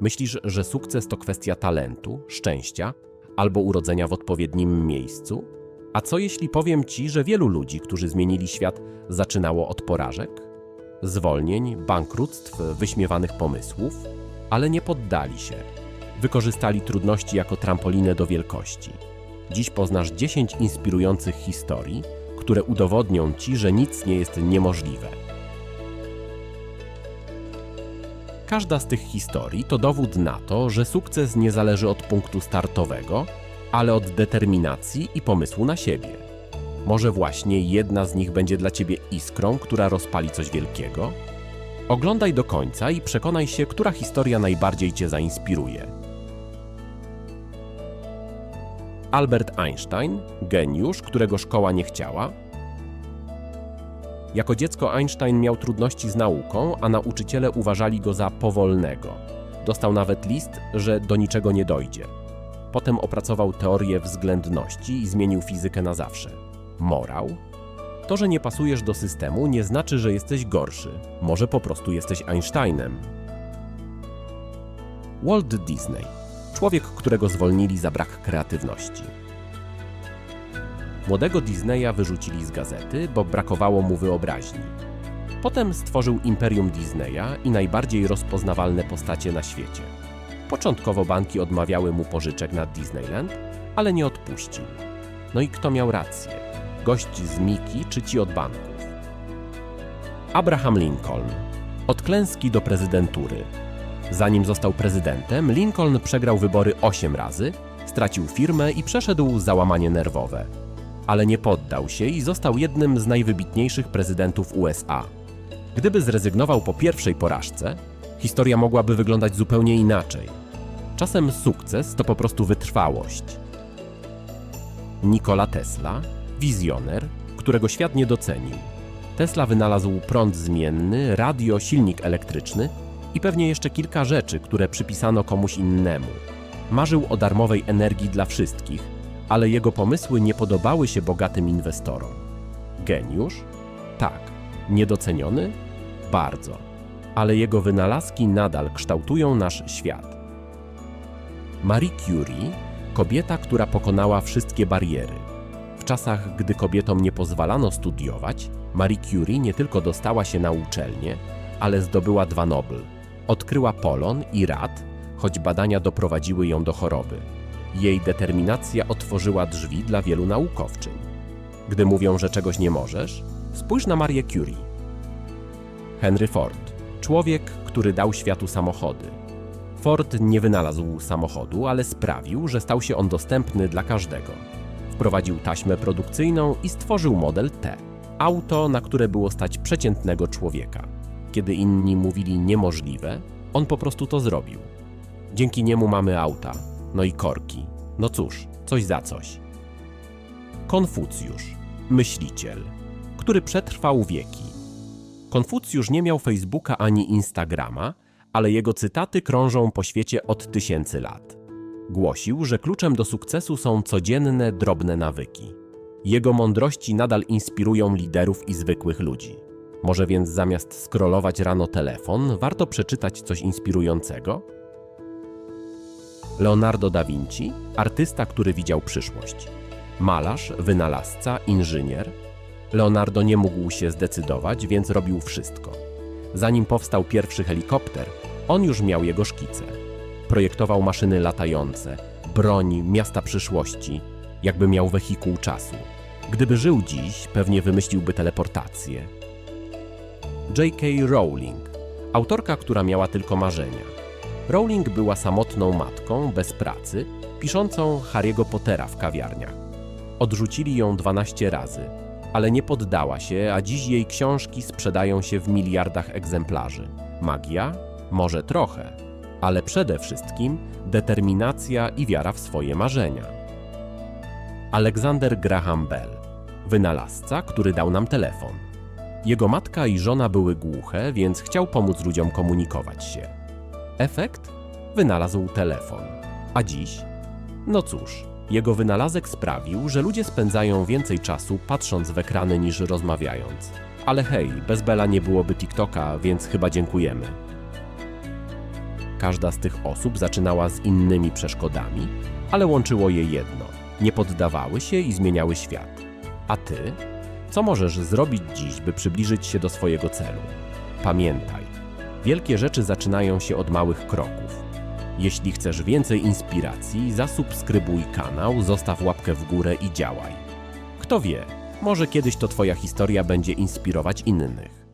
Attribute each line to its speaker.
Speaker 1: Myślisz, że sukces to kwestia talentu, szczęścia albo urodzenia w odpowiednim miejscu? A co jeśli powiem ci, że wielu ludzi, którzy zmienili świat, zaczynało od porażek, zwolnień, bankructw, wyśmiewanych pomysłów, ale nie poddali się. Wykorzystali trudności jako trampolinę do wielkości. Dziś poznasz 10 inspirujących historii, które udowodnią ci, że nic nie jest niemożliwe. Każda z tych historii to dowód na to, że sukces nie zależy od punktu startowego, ale od determinacji i pomysłu na siebie. Może właśnie jedna z nich będzie dla ciebie iskrą, która rozpali coś wielkiego? Oglądaj do końca i przekonaj się, która historia najbardziej cię zainspiruje. Albert Einstein, geniusz, którego szkoła nie chciała. Jako dziecko Einstein miał trudności z nauką, a nauczyciele uważali go za powolnego. Dostał nawet list, że do niczego nie dojdzie. Potem opracował teorię względności i zmienił fizykę na zawsze. Morał? To, że nie pasujesz do systemu, nie znaczy, że jesteś gorszy. Może po prostu jesteś Einsteinem. Walt Disney. Człowiek, którego zwolnili za brak kreatywności. Młodego Disneya wyrzucili z gazety, bo brakowało mu wyobraźni. Potem stworzył imperium Disneya i najbardziej rozpoznawalne postacie na świecie. Początkowo banki odmawiały mu pożyczek na Disneyland, ale nie odpuścił. No i kto miał rację? Gość z Miki czy ci od banków? Abraham Lincoln. Od klęski do prezydentury. Zanim został prezydentem, Lincoln przegrał wybory 8 razy, stracił firmę i przeszedł załamanie nerwowe. Ale nie poddał się i został jednym z najwybitniejszych prezydentów USA. Gdyby zrezygnował po pierwszej porażce, historia mogłaby wyglądać zupełnie inaczej. Czasem sukces to po prostu wytrwałość. Nikola Tesla, wizjoner, którego świat nie docenił. Tesla wynalazł prąd zmienny, radio, silnik elektryczny i pewnie jeszcze kilka rzeczy, które przypisano komuś innemu. Marzył o darmowej energii dla wszystkich, ale jego pomysły nie podobały się bogatym inwestorom. Geniusz? Tak. Niedoceniony? Bardzo. Ale jego wynalazki nadal kształtują nasz świat. Marie Curie, kobieta, która pokonała wszystkie bariery. W czasach, gdy kobietom nie pozwalano studiować, Marie Curie nie tylko dostała się na uczelnię, ale zdobyła dwa Nobel. Odkryła polon i rad, choć badania doprowadziły ją do choroby. Jej determinacja otworzyła drzwi dla wielu naukowczyń. Gdy mówią, że czegoś nie możesz, spójrz na Marię Curie. Henry Ford, człowiek, który dał światu samochody. Ford nie wynalazł samochodu, ale sprawił, że stał się on dostępny dla każdego. Wprowadził taśmę produkcyjną i stworzył model T auto, na które było stać przeciętnego człowieka. Kiedy inni mówili niemożliwe, on po prostu to zrobił. Dzięki niemu mamy auta, no i korki. No cóż, coś za coś. Konfucjusz, myśliciel, który przetrwał wieki. Konfucjusz nie miał Facebooka ani Instagrama, ale jego cytaty krążą po świecie od tysięcy lat. Głosił, że kluczem do sukcesu są codzienne, drobne nawyki. Jego mądrości nadal inspirują liderów i zwykłych ludzi. Może więc zamiast scrollować rano telefon, warto przeczytać coś inspirującego? Leonardo da Vinci, artysta, który widział przyszłość. Malarz, wynalazca, inżynier. Leonardo nie mógł się zdecydować, więc robił wszystko. Zanim powstał pierwszy helikopter, on już miał jego szkice. Projektował maszyny latające, broń, miasta przyszłości, jakby miał wehikuł czasu. Gdyby żył dziś, pewnie wymyśliłby teleportację. J.K. Rowling, autorka, która miała tylko marzenia. Rowling była samotną matką, bez pracy, piszącą Harry'ego Pottera w kawiarniach. Odrzucili ją 12 razy, ale nie poddała się, a dziś jej książki sprzedają się w miliardach egzemplarzy. Magia? Może trochę, ale przede wszystkim determinacja i wiara w swoje marzenia. Alexander Graham Bell, wynalazca, który dał nam telefon. Jego matka i żona były głuche, więc chciał pomóc ludziom komunikować się. Efekt? Wynalazł telefon. A dziś? No cóż, jego wynalazek sprawił, że ludzie spędzają więcej czasu patrząc w ekrany niż rozmawiając. Ale hej, bez Bela nie byłoby TikToka, więc chyba dziękujemy. Każda z tych osób zaczynała z innymi przeszkodami, ale łączyło je jedno: nie poddawały się i zmieniały świat. A ty? Co możesz zrobić dziś, by przybliżyć się do swojego celu? Pamiętaj, wielkie rzeczy zaczynają się od małych kroków. Jeśli chcesz więcej inspiracji, zasubskrybuj kanał, zostaw łapkę w górę i działaj. Kto wie, może kiedyś to Twoja historia będzie inspirować innych.